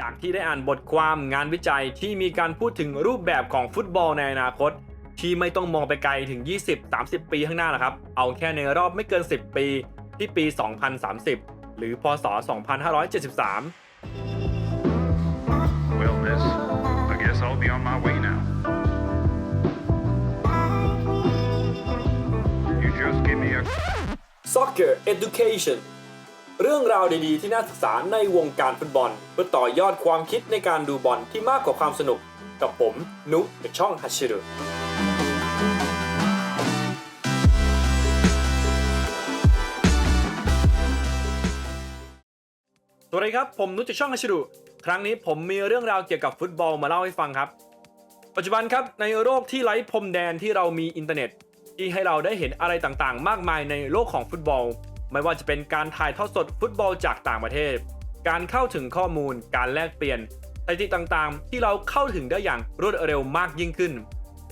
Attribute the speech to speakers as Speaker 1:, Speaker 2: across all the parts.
Speaker 1: จากที่ได้อ่านบทความงานวิจัยที่มีการพูดถึงรูปแบบของฟุตบอลในอนาคต ที่ไม่ต้องมองไปไกลถึง 20-30 ปีข้างหน้าแล้วครับ เอาแค่ในรอบไม่เกิน 10 ปีที่ปี 2030 หรือพศ 2573
Speaker 2: Well, miss, I guess I'll be on my way now. You just give me a
Speaker 1: Soccer Education เรื่องราวดีๆ ที่น่าศึกษาในวงการฟุตบอล เพื่อต่อยอดความคิดในการดูบอลที่มากกว่าความสนุก กับผม นุจากช่องฮัชชิรุสวัสดีครับ ผมนุชจากช่องฮัชชิรุครั้งนี้ผมมีเรื่องราวเกี่ยวกับฟุตบอลมาเล่าให้ฟังครับ ปัจจุบันครับในโลกที่ไร้พรมแดนที่เรามีอินเทอร์เน็ต ที่ให้เราได้เห็นอะไรต่างๆ มากมายในโลกของฟุตบอล ไม่ว่าจะเป็นการถ่ายทอดสดฟุตบอลจากต่างประเทศ การเข้าถึงข้อมูล การแลกเปลี่ยนสถิติต่างๆ ที่เราเข้าถึงได้อย่างรวดเร็วมากยิ่งขึ้น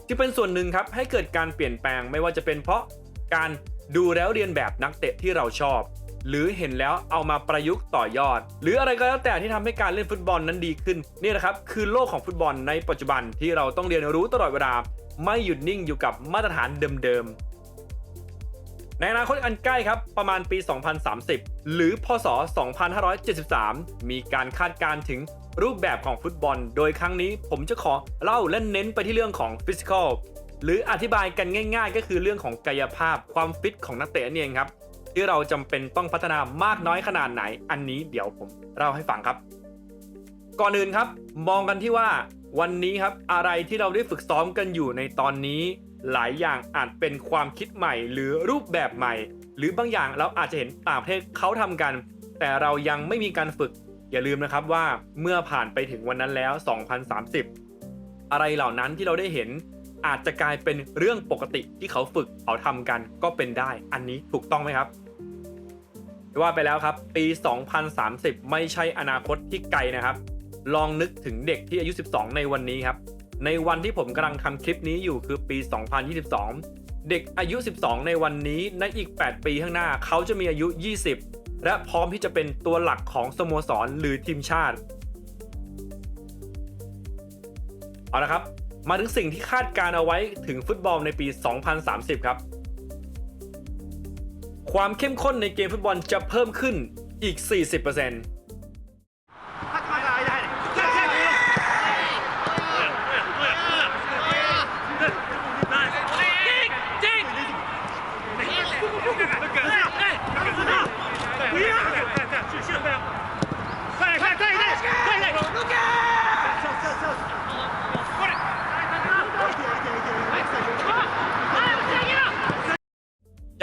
Speaker 1: จึงเป็นส่วนหนึ่งครับให้เกิดการเปลี่ยนแปลงไม่ว่าจะเป็นเพราะการดูแล้วเรียนแบบนักเตะที่เราชอบ หรือเห็นแล้วเอามาประยุกต์ต่อยอด หรืออะไรก็แล้วแต่ที่ทำให้การเล่นฟุตบอลนั้นดีขึ้นนี่แหละครับคือโลกของฟุตบอลในปัจจุบันที่เราต้องเรียนรู้ตลอดเวลา ไม่หยุดนิ่งอยู่กับมาตรฐานเดิมๆ ในอนาคตอันใกล้ครับ ประมาณปี 2030 หรือพศ 2573 มีการคาดการณ์ถึงรูปแบบของฟุตบอล โดยครั้งนี้ผมจะขอเล่าและเน้นไปที่เรื่องของฟิสิกอลหรืออธิบายกันง่าย ๆ ก็คือเรื่องของกายภาพความฟิตของนักเตะนั่เองครับ ที่เราจำเป็นต้องพัฒนามากน้อยขนาดไหน อันนี้เดี๋ยวผมเล่าให้ฟังครับ ก่อนอื่นครับ มองกันที่ว่าวันนี้ครับอะไรที่เราได้ฝึกซ้อมกันอยู่ในตอนนี้ หลายอย่างอาจเป็นความคิดใหม่ หรือรูปแบบใหม่ หรือบางอย่างเราอาจจะเห็นต่างประเทศเขาทำกัน แต่เรายังไม่มีการฝึก อย่าลืมนะครับว่าเมื่อผ่านไปถึงวันนั้นแล้ว 2030 อะไรเหล่านั้นที่เราได้เห็นอาจจะกลายเป็นเรื่องปกติที่เขาฝึกเขาทำกันก็เป็นได้ อันนี้ถูกต้องไหมครับว่าไปแล้วครับ ปี 2030 ไม่ใช่อนาคตที่ไกลนะครับ ลองนึกถึงเด็กที่อายุ 12 ในวันนี้ครับ ในวันที่ผมกำลังทำคลิปนี้อยู่คือปี 2022 เด็กอายุ 12 ในวันนี้ในอีก 8 ปีข้างหน้าเขาจะมีอายุ 20 และพร้อมที่จะเป็นตัวหลักของสโมสรหรือทีมชาติเอาละครับ มาถึงสิ่งที่คาดการเอาไว้ถึงฟุตบอลในปี 2030 ครับ ความเข้มข้นในเกมฟุตบอลจะเพิ่มขึ้นอีก 40%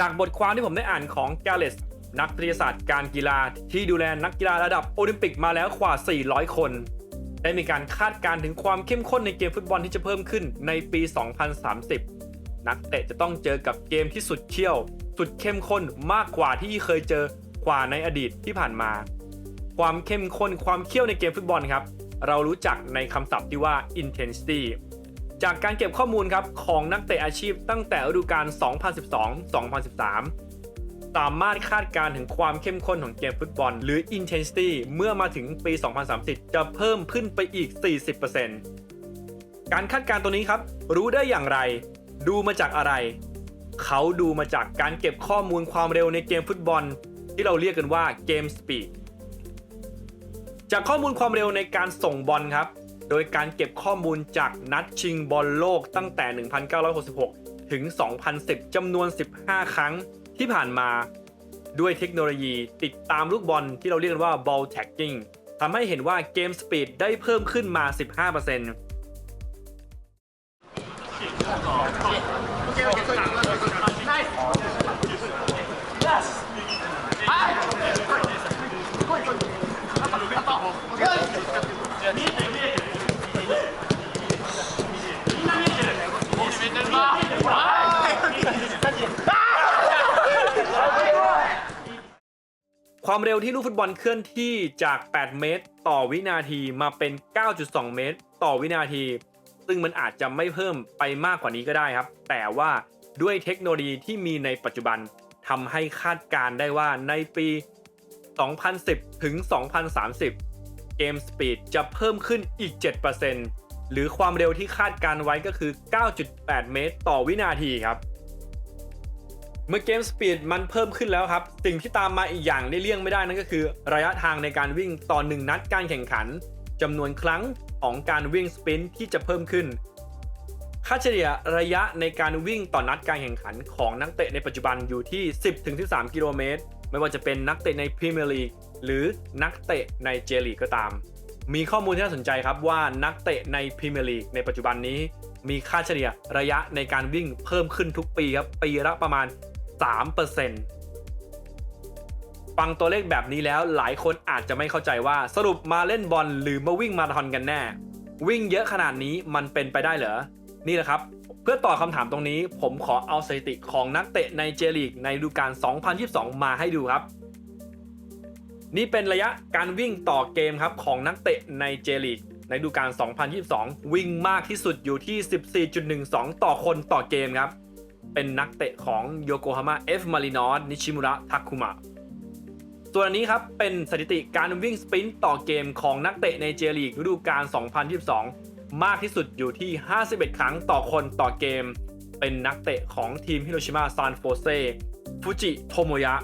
Speaker 1: จากบทความที่ผมได้อ่านของแกลเลสนักวิทยาศาสตร์การกีฬาที่ดูแลนักกีฬาระดับโอลิมปิกมาแล้วกว่า 400 คน ได้มีการคาดการณ์ถึงความเข้มข้นในเกมฟุตบอลที่จะเพิ่มขึ้นในปี 2030 นักเตะจะต้องเจอกับเกมที่สุดเขี้ยว สุดเข้มข้นมากกว่าที่เคยเจอกว่าในอดีตที่ผ่านมา ความเข้มข้นความเขี้ยวในเกมฟุตบอลครับ เรารู้จักในคำศัพท์ที่ว่า intensity จากการเก็บข้อมูลครับของนักเตะอาชีพตั้งแต่ฤดูกาล 2012-2013 สามารถคาดการณ์ถึงความเข้มข้นของเกมฟุตบอล หรือ intensity เมื่อมาถึงปี 2030 จะเพิ่มขึ้นไปอีก 40%การคาดการณ์ตัวนี้ครับ รู้ได้อย่างไร ดูมาจากอะไร เขาดูมาจากการเก็บข้อมูลความเร็วในเกมฟุตบอล ที่เราเรียกกันว่าเกมสปีดจากข้อมูลความเร็วในการส่งบอลครับ โดยการเก็บข้อมูลจากนัดชิงบอลโลกตั้งแต่ 1966 ถึง 2010 จำนวน 15 ครั้งที่ผ่านมา ด้วยเทคโนโลยีติดตามลูกบอลที่เราเรียกว่า ball tagging ทำให้เห็นว่าเกมสปีดได้เพิ่มขึ้นมา 15% ความเร็วที่ลูกฟุตบอลเคลื่อนที่จาก 8 เมตร ต่อวินาทีมาเป็น 9.2 เมตร ต่อวินาที ซึ่งมันอาจจะไม่เพิ่มไปมากกว่านี้ก็ได้ครับ แต่ว่าด้วยเทคโนโลยีที่มีในปัจจุบันทำให้คาดการได้ว่าในปี 2010 ถึง 2030 เกมสปีดจะเพิ่มขึ้นอีก 7%หรือความเร็วที่คาดการไว้ก็คือ 9.8 เมตร ต่อวินาทีครับ เมื่อเกมสปีดมันเพิ่มขึ้นแล้วครับ สิ่งที่ตามมาอีกอย่างได้เลี่ยงไม่ได้นั่นก็คือ ระยะทางในการวิ่งต่อหนึ่งนัดการแข่งขันจำนวนครั้งของการวิ่งสปรินต์ที่จะเพิ่มขึ้น ค่าเฉลี่ยระยะในการวิ่งต่อนัดการแข่งขันของนักเตะในปัจจุบันอยู่ที่ 10-13 กิโลเมตร ไม่ว่าจะเป็นนักเตะในพรีเมียร์ลีกหรือนักเตะในเจลีกก็ตาม มีข้อมูลที่น่าสนใจครับว่านักเตะในพรีเมียร์ลีกในปัจจุบันนี้ มีค่าเฉลี่ยระยะในการวิ่งเพิ่มขึ้นทุกปีครับปีละประมาณ 3%ฟังตัวเลขแบบนี้แล้วหลายคนอาจจะไม่เข้าใจว่าสรุปมาเล่นบอลหรือมาวิ่งมาราธอนกันแน่ วิ่งเยอะขนาดนี้มันเป็นไปได้เหรอ นี่แหละครับ เพื่อตอบคำถามตรงนี้ ผมขอเอาสถิติของนักเตะในเจลีกในฤดูกาล 2022 มาให้ดูครับ นี่เป็นระยะการวิ่งต่อเกมครับของนักเตะในเจลีกในฤดูกาล 2022 วิ่งมากที่สุดอยู่ที่ 14.12 ต่อคนต่อเกมครับ เป็นนักเตะของโยโกฮาม่าเอฟมารินอสนิชิมุระทักคุมะส่วนนนี้ครับเป็นสถิติการวิ่งสปรินต์ต่อเกมของนักเตะในเจลีกฤดูกาล 2022 มากที่สุดอยู่ที่ 51 ครั้งต่อคนต่อเกม เป็นนักเตะของทีมฮิโรชิมาซานโฟเซฟูจิโทโมยะ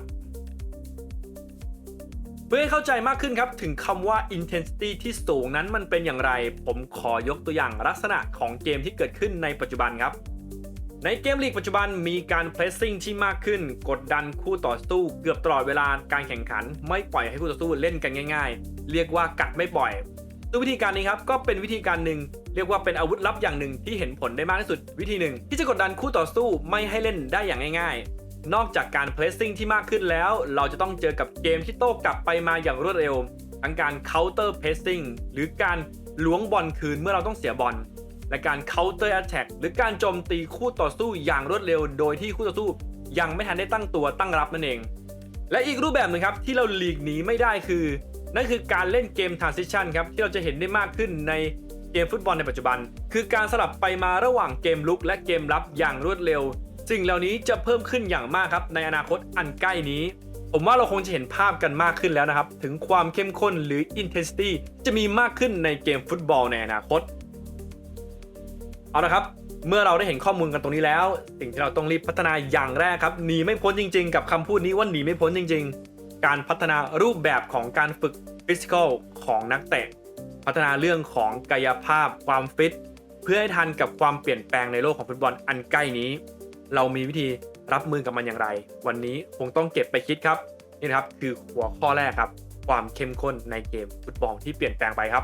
Speaker 1: เพื่อให้เข้าใจมากขึ้นครับ ถึงคำว่า intensity ที่สูงนั้นมันเป็นอย่างไร ผมขอยกตัวอย่างลักษณะของเกมที่เกิดขึ้นในปัจจุบันครับ ในเกมลีกปัจจุบันมีการ pressing ที่มากขึ้น กดดันคู่ต่อสู้เกือบตลอดเวลาการแข่งขัน ไม่ปล่อยให้คู่ต่อสู้เล่นกันง่าย ๆ เรียกว่ากัดไม่ปล่อยซึ่งวิธีการนี้ครับก็เป็นวิธีการหนึ่งเรียกว่าเป็นอาวุธลับอย่างหนึ่งที่เห็นผลได้มากที่สุด วิธีหนึ่งที่จะกดดันคู่ต่อสู้ไม่ให้เล่นได้อย่างง่าย ๆ นอกจากการ pressing ที่มากขึ้นแล้ว เราจะต้องเจอกับเกมที่โต้กลับไปมาอย่างรวดเร็วทั้งการ counter pressing หรือการล้วงบอลคืนเมื่อเราต้องเสียบอล และการ counter attack หรือการโจมตีคู่ต่อสู้อย่างรวดเร็ว โดยที่คู่ต่อสู้ยังไม่ทันได้ตั้งตัวตั้งรับนั่นเอง และอีกรูปแบบหนึ่งครับที่เราหลีกหนีไม่ได้คือ นั่นคือการเล่นเกม transition ครับที่เราจะเห็นได้มากขึ้นในเกมฟุตบอลในปัจจุบัน คือการสลับไปมาระหว่างเกมลุกและเกมรับอย่างรวดเร็วสิ่งเหล่านี้จะเพิ่มขึ้นอย่างมากครับในอนาคตอันใกล้นี้ ผมว่าเราคงจะเห็นภาพกันมากขึ้นแล้วนะครับ ถึงความเข้มข้นหรือ intensity จะมีมากขึ้นในเกมฟุตบอลในอนาคต เอาละครับ เมื่อเราได้เห็นข้อมูลกันตรงนี้แล้ว สิ่งที่เราต้องรีบพัฒนาอย่างแรกครับหนีไม่พ้นจริง ๆ กับคำพูดนี้ว่าหนีไม่พ้นจริง ๆ การพัฒนารูปแบบของการฝึกฟิสิกอลของนักเตะ พัฒนาเรื่องของกายภาพความฟิต เพื่อให้ทันกับความเปลี่ยนแปลงในโลกของฟุตบอลอันใกล้นี้ เรามีวิธีรับมือกับมันอย่างไร วันนี้คงต้องเก็บไปคิดครับนี่นะครับคือหัวข้อแรกครับ ความเข้มข้นในเกมฟุตบอลที่เปลี่ยนแปลงไปครับ